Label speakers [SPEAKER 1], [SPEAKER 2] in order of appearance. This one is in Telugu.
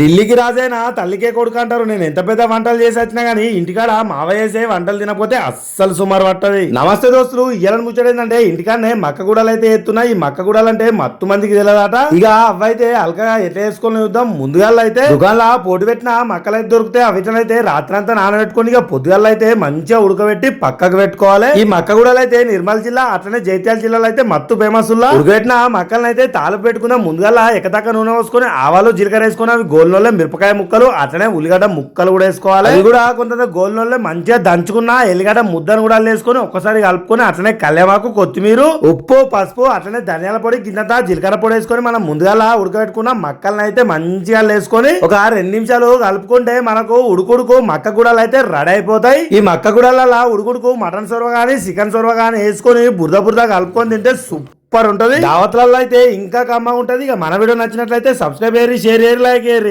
[SPEAKER 1] ఢిల్లీకి రాజైనా తల్లికే కొడుకు అంటారు. నేను ఎంత పెద్ద వంటలు చేసి వచ్చినా గానీ ఇంటికాడ మావయ్యేసే వంటలు తినకపోతే అస్సలు సుమారు పట్టది. నమస్తే దోస్తులు ఇయ్యాలని ముచ్చడేందంటే ఇంటికాడనే మక్క గుడలు అయితే ఎత్తున్నా ఈ మక్క గుడలు అంటే మత్తు మందికి తెలియదట ఇక అవైతే అల్కగా ఎట్లా వేసుకొని చూద్దాం ముందుగాల అయితే దుకాణంలో పోటు పెట్టిన మక్కలైతే దొరికితే అవిటనైతే రాత్రంతా నానబెట్టుకొని ఇక పొద్దుగాల అయితే మంచిగా ఉడకబెట్టి పక్కకు పెట్టుకోవాలి. ఈ మక్క గుడలు అయితే నిర్మల్ జిల్లా అట్లనే జైత్యాల జిల్లాలో అయితే మత్తు ఫేమస్ ఉడకబెట్టిన మక్కలను అయితే తాలు పెట్టుకున్న ముందుగాల ఎకతక్క నూనె పోసుకొని ఆవాలు జీలకర్ర వేసుకొని అవి గోల్నోళ్ళే మిరపకాయ ముక్కలు అట్లనే ఉల్లిగడ్డ ముక్కలు కూడా వేసుకోవాలి. అది కూడా కొంత గోల్నోళ్ళే మంచిగా దంచుకున్న ఎల్లిగడ్డ ముద్దను కూడా వేసుకొని ఒక్కసారి కలుపుకొని అట్లనే కళ్యామాకు కొత్తిమీర ఉప్పు పసుపు అట్లనే ధనియాల పొడి గిన్నెత జీలకర్ర పొడి వేసుకొని మనం ముందుగా ఉడకబెట్టుకున్న మక్కలను అయితే మంచిగా వేసుకొని ఒక రెండు నిమిషాలు కలుపుకుంటే మనకు ఉడుకుడుకు మక్క గుడలు అయితే రెడీ అయిపోతాయి. ఈ మక్క గుడల ఉడుకుడుకు మటన్ సొరవ కానీ చికెన్ సొరవ కానీ వేసుకొని బురద బురద కలుపుకొని తింటే సూపర్ ఉంటది. దావత్లలో అయితే ఇంకా కమ్మ ఉంటది. ఇక మన వీడియో నచ్చినట్లయితే సబ్స్క్రైబ్ చేయరు షేర్ చేయరు లైక్ చేయరు